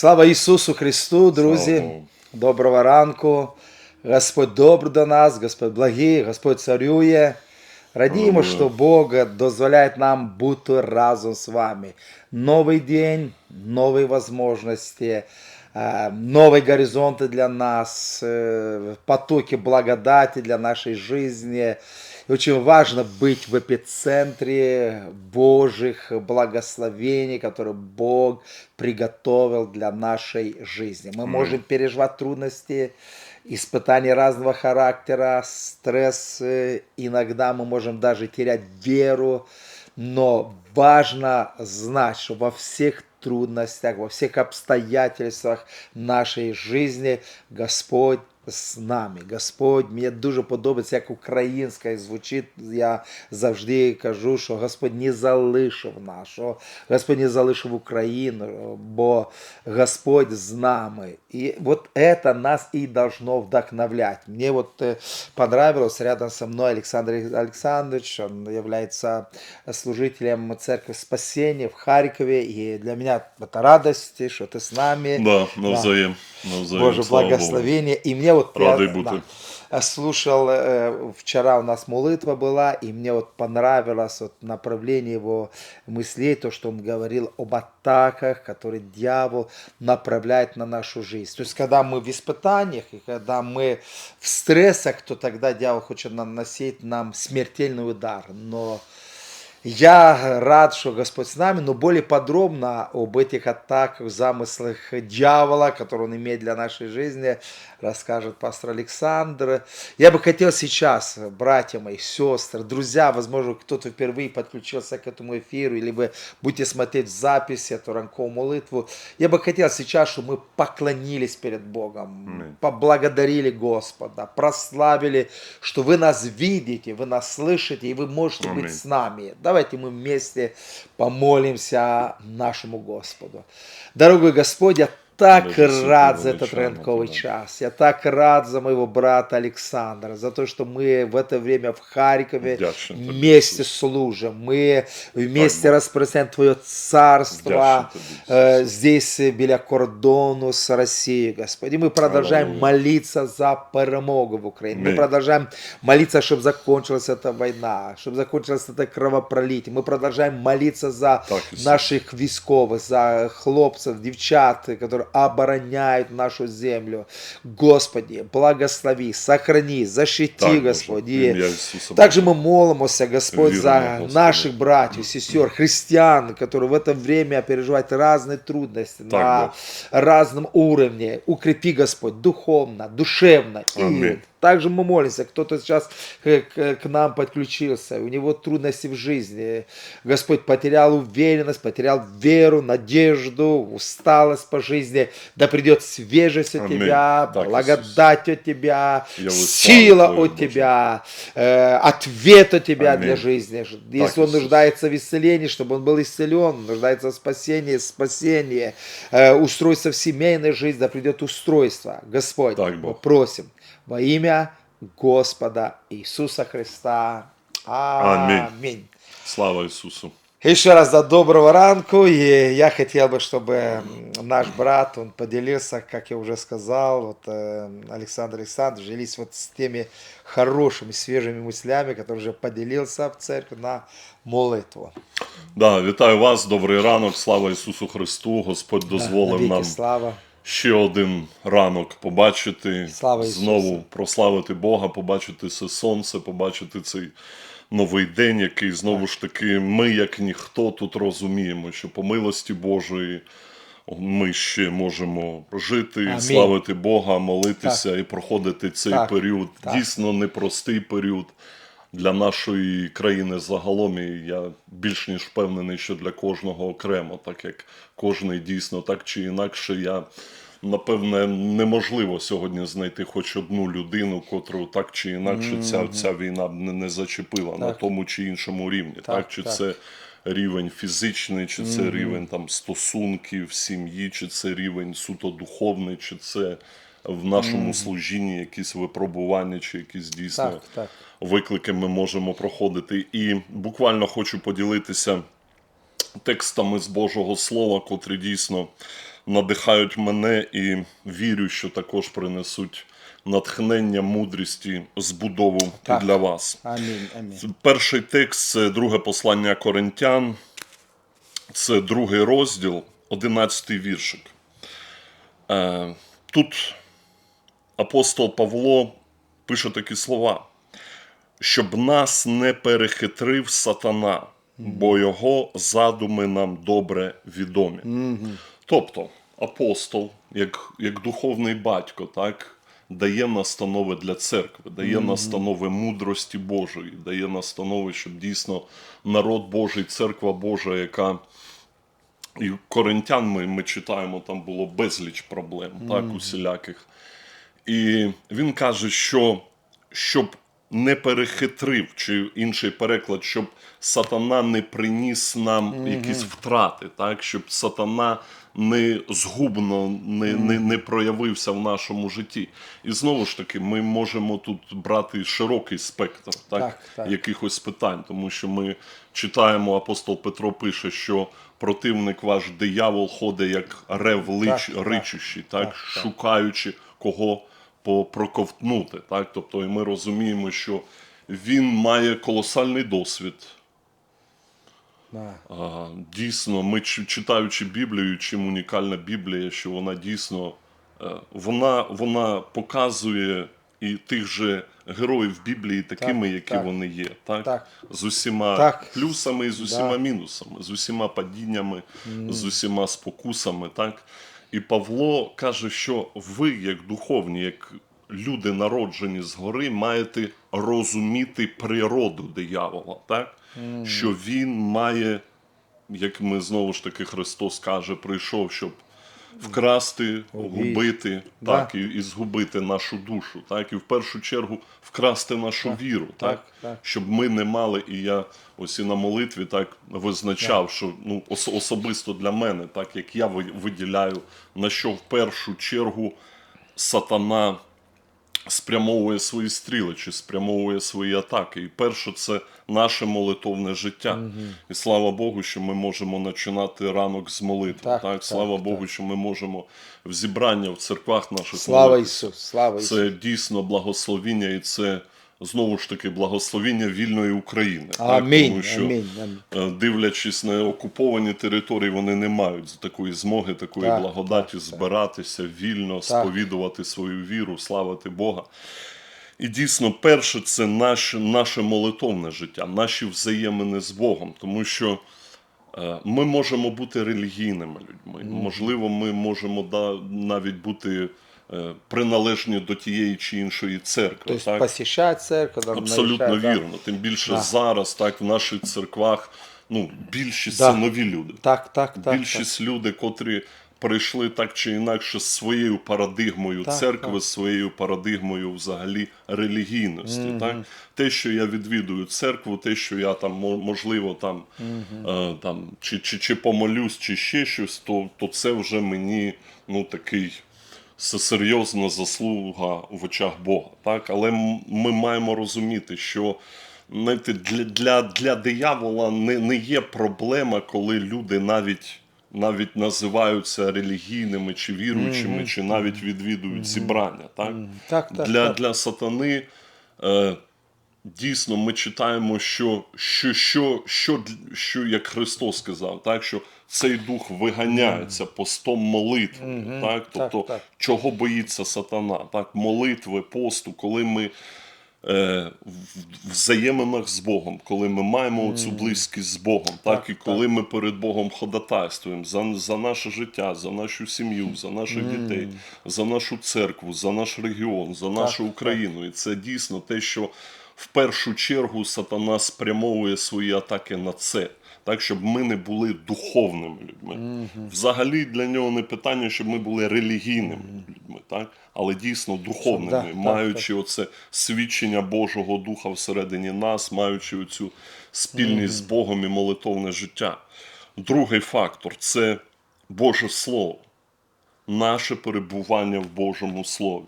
Слава Ісусу Христу, друзі! Богу. Доброго ранку. Господь добрий до нас, Господь благий, Господь царює. Радіємо, Алілуя. що Бог дозволяє нам бути разом з вами. Новий день, нові можливості, е, нові горизонти для нас, е, потоки благодати для нашей жизни. И очень важно быть в эпицентре Божьих благословений, которые Бог приготовил для нашей жизни. Мы можем переживать трудности, испытания разного характера, стресс. э, Иногда мы можем даже терять веру, но важно знать, что во всех трудностях, во всех обстоятельствах нашей жизни Господь з нами. Господь, мені дуже подобається, як українська звучить. Я завжди кажу, що Господь не залишив нас, що Господь не залишив Україну, бо Господь з нами. І от це нас і должно вдохновлять. Мені от е, понравилось рядом со мной Александр Александрович, он является служителем Церкви Спасения в Харькове, и для меня это радость, что ты с нами. Да, навзаєм. навзаєм. Боже слава Богу. благословение. И мне вот Радий я, бути. да, слушал, э, вчера у нас молитва была, и мне вот понравилось вот направление его мыслей, то, что он говорил об атаках, которые дьявол направляет на нашу жизнь. То есть, когда мы в испытаниях, и когда мы в стрессах, то тогда дьявол хочет наносить нам смертельный удар. Но я рад, что Господь с нами, но более подробно об этих атаках, замыслах дьявола, которые он имеет для нашей жизни, расскажет пастор Александр. Я бы хотел сейчас, братья мои, сестры, друзья, возможно, кто-то впервые подключился к этому эфиру, или вы будете смотреть в записи эту ранковую молитву, я бы хотел сейчас, чтобы мы поклонились перед Богом, поблагодарили Господа, прославили, что вы нас видите, вы нас слышите, и вы можете Аминь. быть с нами. Давайте мы вместе помолимся нашему Господу. Дорогой Господь, я так Боже, рад святого за этот величаємо ранковый тебе. час. Я так рад за моего брата Александра, за то, что мы в это время в Харькове Вдячний тобі, вместе Ісус. служим. Мы вместе Бог. распространяем Твое царство Вдячний тобі, э, Ісус. здесь, э, біля кордону с Россией, Господи. Мы продолжаем Аллилуйя. молиться за перемогу в Украине. Мы Аминь. продолжаем молиться, чтобы закончилась эта война, чтобы закончилось это кровопролитие. Мы продолжаем молиться за Так, Ісус. наших військових, за хлопців, дівчат, які обороняють нашу землю. Господи, благослови, сохрани, защити, Так, Боже, Господь. в І ім'я Ісуса также мы молимся, Господь, Віримо, за Господи. наших братьев, сестер, христиан, которые в это время переживают разные трудности Так, на Бог. разном уровне. Укрепи, Господь, духовно, душевно. И Аминь. также мы молимся, кто-то сейчас к, нам подключился, у него трудности в жизни. Господь потерял уверенность, потерял веру, надежду, усталость по жизни. Да придет свежесть от Аминь. тебя, Так, благодать от тебя, Я сила славу от Боже. тебя, э, ответ от тебя Аминь. для жизни. Если он Иисус. нуждается в исцелении, чтобы он был исцелен, нуждается в спасении, спасение, э, устройство в семейной жизни, да придет устройство. Господь, Так, мы просим во имя Господа Иисуса Христа. Аминь. Аминь. Слава Ісусу. Еще раз до доброго ранку, и я хотел бы, чтобы м, наш брат, он поделился, как я уже сказал, вот э, Александр Александрович, делись вот с теми хорошими, свежими мыслями, которые уже поделился в церкви на молитву. Да, вітаю вас, добрий ранок, слава Ісусу Христу. Господь дозволив Навіки нам слава. Ще один ранок побачити, Слава Ісусу. знову прославити Бога, побачити це сонце, побачити цей новий день, який знову ж таки ми, як ніхто, тут розуміємо, що по милості Божої ми ще можемо жити, Амінь. славити Бога, молитися і проходити цей Так, період. так. Дійсно непростий період. Для нашої країни загалом, і я більш ніж впевнений, що для кожного окремо, так як кожний дійсно так чи інакше, я напевне неможливо сьогодні знайти хоч одну людину, котру так чи інакше ця, ця війна б не, не зачепила на тому чи іншому рівні. Так, Так, Чи так. це рівень фізичний, чи це рівень там стосунків, сім'ї, чи це рівень суто духовний, чи це в нашому служінні якісь випробування, чи якісь дійсно Так, так. виклики ми можемо проходити. І буквально хочу поділитися текстами з Божого Слова, котрі дійсно надихають мене і вірю, що також принесуть натхнення, мудрість збудову Так. для вас. Амінь. Амінь. Перший текст це друге послання Коринтян, це другий розділ, одинадцятий віршик. Е, Тут апостол Павло пише такі слова: щоб нас не перехитрив сатана, бо його задуми нам добре відомі. Тобто, апостол, як, як духовний батько, так, дає настанови для церкви, дає настанови мудрості Божої, дає настанови, щоб дійсно народ Божий, церква Божа, яка і коринтян ми, ми читаємо, там було безліч проблем, так, усіляких. І він каже, що щоб не перехитрив, чи інший переклад, щоб сатана не приніс нам якісь втрати, так, щоб сатана не згубно не, не, не проявився в нашому житті. І знову ж таки, ми можемо тут брати широкий спектр так, Так, так. якихось питань, тому що ми читаємо, апостол Петро пише, що противник ваш диявол ходить як рев лич, Так, так. ричущий, так, Так, так. шукаючи кого по- проковтнути. Так? Тобто, і ми розуміємо, що він має колосальний досвід. Да. А, Дійсно, ми читаючи Біблію, чим унікальна Біблія, що вона дійсно е, вона, вона показує і тих же героїв Біблії такими, Так, які так. вони є. Так? Так. З усіма Так. плюсами і з усіма Да. мінусами, з усіма падіннями, з усіма спокусами. Так? І Павло каже, що ви, як духовні, як люди, народжені згори, маєте розуміти природу диявола, так? що він має, як ми знову ж таки Христос каже, прийшов, щоб вкрасти, губити, Да. так, і, і згубити нашу душу, так, і в першу чергу вкрасти нашу віру, так, так, так. щоб ми не мали, і я ось і на молитві так визначав, що ну, ос- особисто для мене, так як я виділяю, на що в першу чергу сатана спрямовує свої стріли чи спрямовує свої атаки. І перше, це наше молитовне життя. І слава Богу, що ми можемо починати ранок з молитви. Так, Так, так, слава так. Богу, що ми можемо в зібрання в церквах наших Слава. Ісус, слава Ісус. Це дійсно благословіння, і це знову ж таки благословіння вільної України. так? Тому що, амінь, амінь. е, дивлячись на окуповані території, вони не мають такої змоги, такої Так, благодаті так, так. збиратися вільно, сповідувати свою віру, славити Бога. І дійсно, перше, це наше, наше молитовне життя, наші взаємини з Богом, тому що е, ми можемо бути релігійними людьми. Можливо, ми можемо да, навіть бути е, приналежні до тієї чи іншої церкви. То есть так? посещать церковь, там, Абсолютно навещать, да. вірно. Тим більше Да. зараз, так, в наших церквах, ну, більшість Да. це нові люди. Так, так, так. Більшість люди, котрі прийшли так чи інакше з своєю парадигмою Так, церкви, так. своєю парадигмою взагалі релігійності. Так? Те, що я відвідую церкву, те, що я там можливо там, е, там чи, чи, чи помолюсь, чи ще щось, то, то це вже мені ну, такий. Це серйозна заслуга в очах Бога. Так? Але ми маємо розуміти, що знаєте, для, для, для диявола не, не є проблема, коли люди навіть, навіть називаються релігійними чи віруючими, чи навіть відвідують зібрання. Так? Так, так, для, так. для сатани е, дійсно ми читаємо, що, що, що, що, що як Христос сказав, так, що цей дух виганяється постом молитви. Так? Тобто, так. чого боїться сатана? Так? Молитви, посту, коли ми в в взаєминах з Богом, коли ми маємо цю близькість з Богом, так, Так, і коли ми перед Богом ходатайствуємо за, за наше життя, за нашу сім'ю, за наших дітей, за нашу церкву, за наш регіон, за нашу так. Україну. І це дійсно те, що в першу чергу сатана спрямовує свої атаки на це. Так, щоб ми не були духовними людьми. Взагалі для нього не питання, щоб ми були релігійними так? але дійсно духовними, Да, так, маючи оце свідчення Божого Духа всередині нас, маючи оцю спільність з Богом і молитовне життя. Другий фактор це Боже Слово, наше перебування в Божому Слові.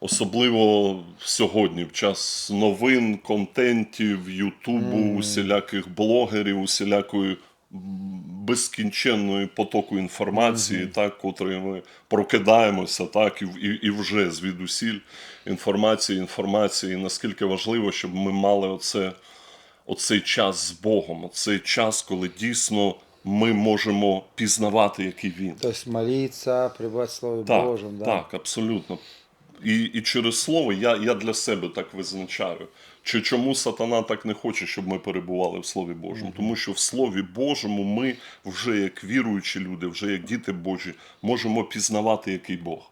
Особливо сьогодні, в час новин, контентів, Ютубу, усіляких блогерів, усілякої безкінченної потоку інформації, так, котрої ми прокидаємося, так, і, і, і вже звідусіль інформації, інформації. І наскільки важливо, щоб ми мали оце, оцей час з Богом, оцей час, коли дійсно ми можемо пізнавати, який він. То есть молиться, пребывать в Слове Так, Божьем, да? так, абсолютно. І, і через слово я, я для себе так визначаю. Чи чому сатана так не хоче, щоб ми перебували в Слові Божому? Тому що в Слові Божому ми вже як віруючі люди, вже як діти Божі, можемо пізнавати, який Бог.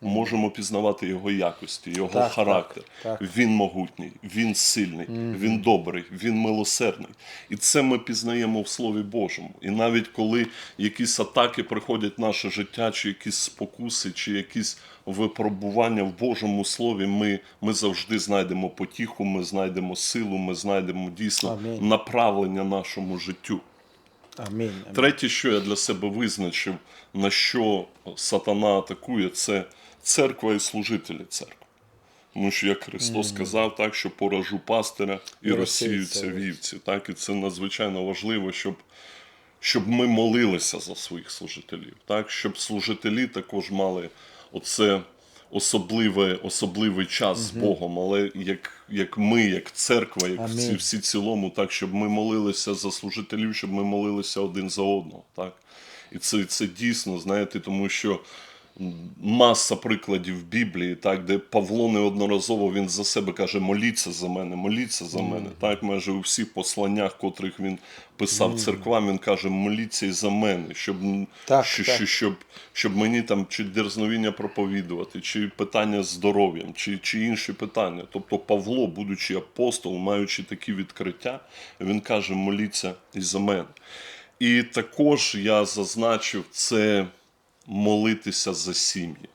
Можемо пізнавати його якості, його Так, характер. так, так. Він могутній, він сильний, він добрий, він милосердний. І це ми пізнаємо в Слові Божому. І навіть коли якісь атаки приходять в наше життя, чи якісь спокуси, чи якісь випробування в Божому Слові, ми, ми завжди знайдемо потіху, ми знайдемо силу, ми знайдемо дійсно Амінь. направлення нашому життю. Аминь. аминь. Третє, що я для себе визначив, на що сатана атакує, це церква і служителі церкви. Тому що, як Христос сказав, так, що поражу пастиря і розсіються вівці. Так, і це надзвичайно важливо, щоб, щоб ми молилися за своїх служителів. Так, щоб служителі також мали оце особливе, особливий час з Богом, але як, як ми, як церква, як всі, всі цілому, так, щоб ми молилися за служителів, щоб ми молилися один за одного. Так? І це, це дійсно, знаєте, тому що маса прикладів в Біблії, так, де Павло неодноразово він за себе каже: моліться за мене, моліться за мене. Так, майже у всіх посланнях, котрих він писав церквам, він каже, моліться і за мене, щоб, Так, що, так. що, щоб, щоб мені там чи дерзновіння проповідувати, чи питання з здоров'ям, чи, чи інші питання. Тобто Павло, будучи апостолом, маючи такі відкриття, він каже: моліться і за мене. І також я зазначив це молитися за сім'ї.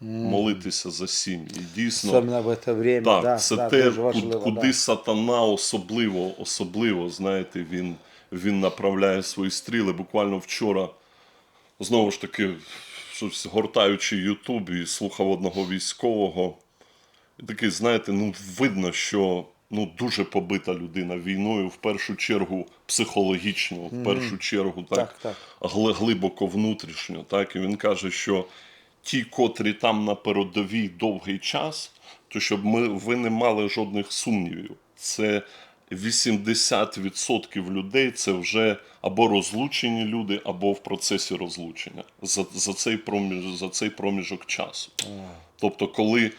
Молитися за сім'ї. Дійсно, Особенно в это время, так, да, це да, те, важливо, куди да. сатана особливо, особливо, знаєте, він, він направляє свої стріли. Буквально вчора, знову ж таки, щось гортаючи Ютуб і слухав одного військового. І такий, знаєте, ну видно, що ну, дуже побита людина війною, в першу чергу психологічно, в першу чергу так, Так, так. глибоко внутрішньо. Так? І він каже, що ті, котрі там на передовій довгий час, то щоб ми, ви не мали жодних сумнівів. Це 80% людей це вже або розлучені люди, або в процесі розлучення за, за, цей, проміж, за цей проміжок часу. Тобто, коли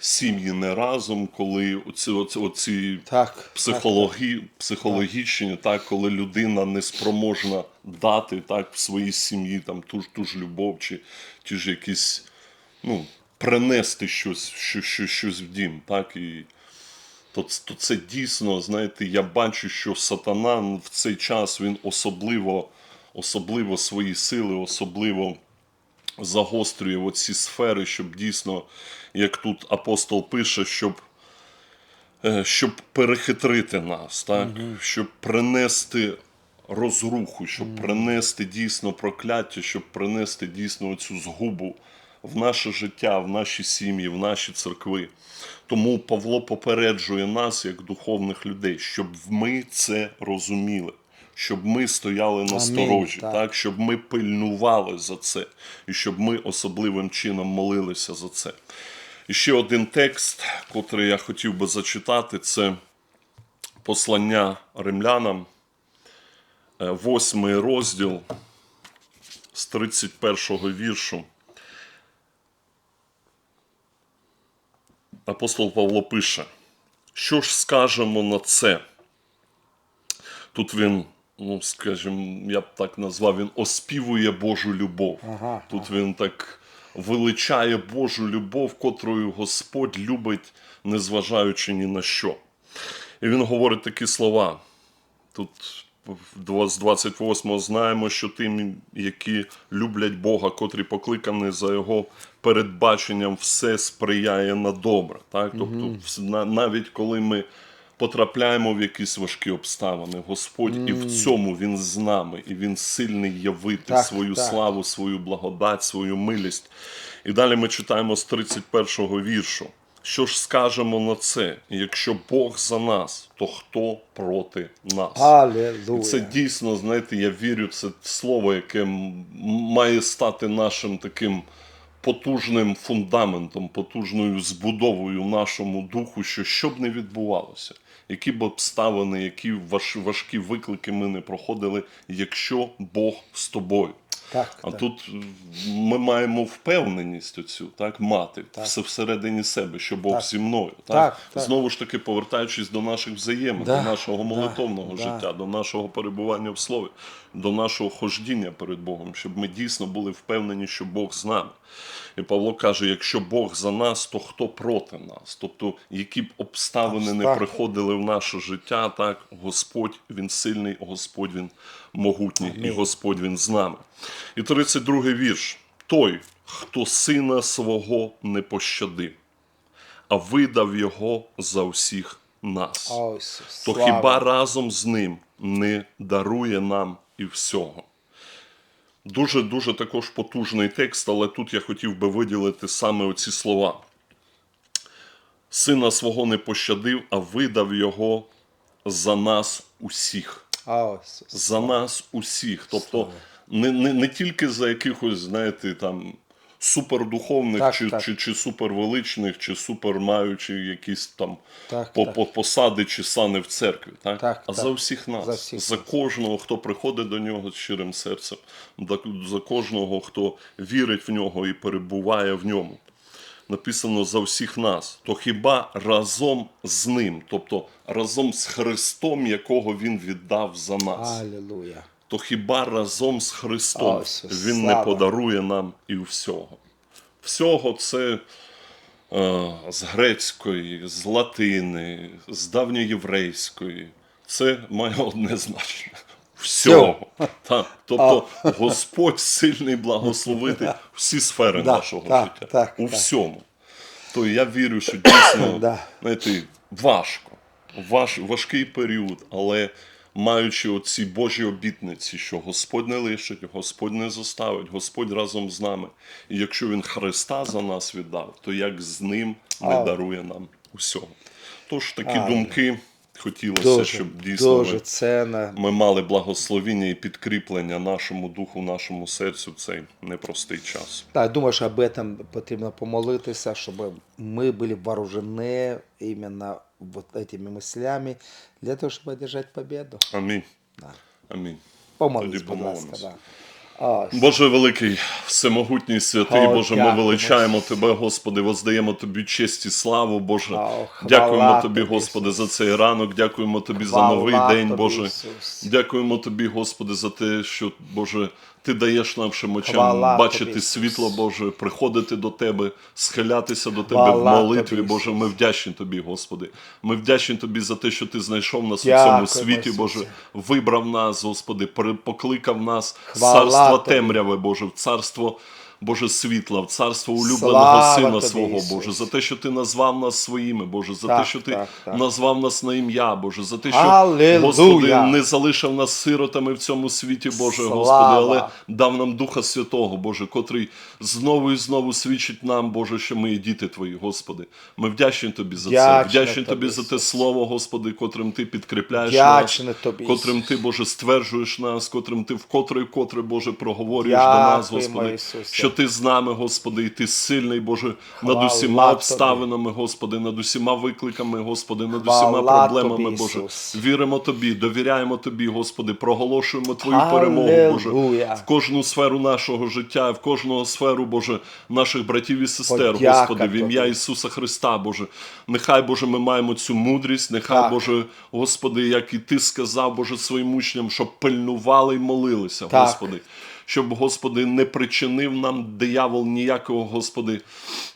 сім'ї не разом, коли оці, оці, оці Так, психологі, психологічні, так, коли людина не спроможна дати так, в своїй сім'ї там, ту, ж- ту ж любов, чи, чи ж якісь, ну, принести щось, що, що, щось в дім. Так, і, то, то це дійсно, знаєте, я бачу, що сатана в цей час він особливо, особливо свої сили, особливо загострює оці сфери, щоб дійсно, як тут апостол пише, щоб, е, щоб перехитрити нас, так? щоб принести розруху, щоб принести дійсно прокляття, щоб принести дійсно цю згубу в наше життя, в наші сім'ї, в наші церкви. Тому Павло попереджує нас, як духовних людей, щоб ми це розуміли. Щоб ми стояли на сторожі, так. так, щоб ми пильнували за це, і щоб ми особливим чином молилися за це. І ще один текст, котрий я хотів би зачитати, це послання римлянам, е, восьмий розділ з 31 віршу. Апостол Павло пише: Що ж скажемо на це? Тут він, ну скажімо, я б так назвав, він оспівує Божу любов. Ага, Тут він так величає Божу любов, котрою Господь любить, незважаючи ні на що. І він говорить такі слова. Тут з 28-го знаємо, що тим, які люблять Бога, котрі покликані за Його передбаченням, все сприяє на добре. Так? Тобто, навіть коли ми потрапляємо в якісь важкі обставини, Господь і в цьому Він з нами, і Він сильний явити Так, свою так. славу, свою благодать, свою милість. І далі ми читаємо з 31 віршу. Що ж скажемо на це? Якщо Бог за нас, то хто проти нас? Аллилуйя. Це дійсно, знаєте, я вірю, це слово, яке має стати нашим таким потужним фундаментом, потужною збудовою нашому духу, що що б не відбувалося, які б обставини, які важ, важкі виклики ми не проходили, якщо Бог з тобою. Так, А так. тут ми маємо впевненість оцю, так, мати все всередині себе, що Бог Так. зі мною. Так? Так, так. Знову ж таки, повертаючись до наших взаємин, Да, до нашого молитовного да. життя, до нашого перебування в слові, до нашого хождіння перед Богом, щоб ми дійсно були впевнені, що Бог з нами. І Павло каже: якщо Бог за нас, то хто проти нас? Тобто, які б обставини не приходили в наше життя, так Господь він сильний, Господь він могутній, і Господь він з нами. І 32 вірш. Той, хто сина свого не пощадив, а видав його за всіх нас О, то хіба разом з ним не дарує нам і всього? Дуже дуже також потужний текст, але тут я хотів би виділити саме оці слова. Сина свого не пощадив, а видав його за нас усіх. За нас усіх. Тобто не, не, не тільки за якихось, знаєте, там супердуховних Так, чи, так. Чи, чи супервеличних, чи супермаючи якісь там Так, по, так. по, посади чи сани в церкві, так? Так, а так. за всіх нас, За за, кожного, хто приходить до нього з щирим серцем, за, кожного, хто вірить в нього і перебуває в ньому. Написано за всіх нас, то хіба разом з ним, тобто разом з Христом, якого Він віддав за нас, Аллилуйя. То хіба разом з Христом О, Він не подарує нам і всього. Всього це е, з грецької, з латини, з давньоєврейської. Це має одне значення. Всього. Так. Тобто Господь сильний благословити всі сфери Да, нашого так, життя. так, у так. всьому. То я вірю, що дійсно знаєте, важко. Важ, важкий період, але маючи оці Божі обітниці, що Господь не лишить, Господь не заставить, Господь разом з нами. І якщо Він Христа за нас віддав, то як з ним не А. дарує нам усього. Тож такі Амінь. думки хотілося, Дуже, щоб дійсно дуже ми, ценно. ми мали благословіння і підкріплення нашому духу, нашому серцю в цей непростий час. Так, думаю, що об этом потрібно помолитися, щоб ми були вооружені іменно вот этими мыслями для того, щоб одержати победу. Амінь. Да. Амінь. Помолись, Тоді будь ласка. Да. Боже великий, всемогутній святий, О, Боже, ми величаємо Тебе, Господи, воздаємо Тобі честь і славу, Боже. О, Дякуємо Тобі, Господи, за цей ранок, дякуємо Тобі за новий день, Тобі, Боже. Ісус. Дякуємо Тобі, Господи, за те, що, Боже, Ти даєш нашим очам Хвала бачити Тобі, світло, Боже, приходити до Тебе, схилятися до Тебе Хвала в молитві, Тобі, Боже. Ми вдячні Тобі, Господи. Ми вдячні Тобі за те, що Ти знайшов нас у цьому світі, Боже. Вибрав нас, Господи, покликав нас з Хвала царства Тобі. темряве, Боже, в царство. Боже світла, в царство улюбленого Слава Сина Тобі, свого, Ісус. Боже, за те, що Ти назвав нас своїми, Боже, за Так, те, що Ти так, так. назвав нас на ім'я, Боже, за те, що Алілуя. Господи не залишив нас сиротами в цьому світі, Боже, Слава. Господи, але дав нам Духа Святого, Боже, котрий знову і знову свідчить нам, Боже, що ми є діти Твої, Господи. Ми вдячні Тобі за це. Вдячні Вдячні Тобі Тобі, за те слово, Господи, котрим Ти підкріпляєш Вдячні нас, Тобі, котрим Ти, Боже, стверджуєш нас, котрим Ти вкотре і вкотре, Боже, проговорюєш до нас, Господи, Ісусе. Що Ти з нами, Господи, і Ти сильний, Боже, Хвала над усіма Тобі. обставинами, Господи, над усіма викликами, Господи, над Хвала усіма проблемами, Тобі, Боже. Віримо Тобі, довіряємо Тобі, Господи, проголошуємо Твою перемогу, Боже, в кожну сферу нашого життя, в кожну сферу, Боже, наших братів і сестер, Подяка Господи, в ім'я. Ісуса Христа, Боже. Нехай, Боже, ми маємо цю мудрість, нехай, Так. Боже, Господи, як і Ти сказав, Боже, своїм учням, щоб пильнували і молилися, Так. Господи. Щоб, Господи, не причинив нам диявол ніякого, Господи,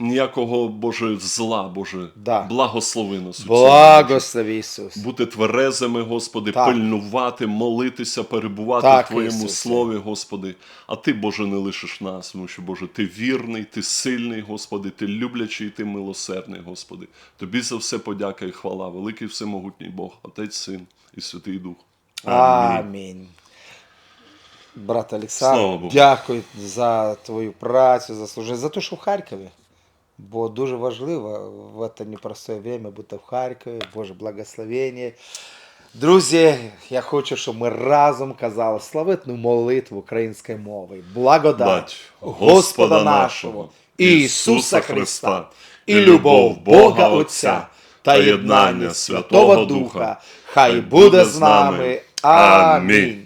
ніякого, Боже, зла, Боже. Да. Благослови нас. Благослови Ісус. бути тверезими, Господи, Так. пильнувати, молитися, перебувати Так, в Твоєму Ісусе. слові, Господи. А Ти, Боже, не лишиш нас, тому що, Боже, Ти вірний, Ти сильний, Господи, Ти люблячий, Ти милосердний, Господи. Тобі за все подяка і хвала, великий всемогутній Бог, Отець, Син і Святий Дух. Амінь. Брат Олександр, дякую за твою працю, за служення, за те, що в Харкові. Бо дуже важливо в це непросте время бути в Харкові, Боже благословення. Друзі, я хочу, щоб ми разом казали славетну молитву українською мовою. Благодать Дать Господа нашого, Ісуса Христа, і любов Бога Отця та єднання Святого Духа, хай буде з нами. Амінь.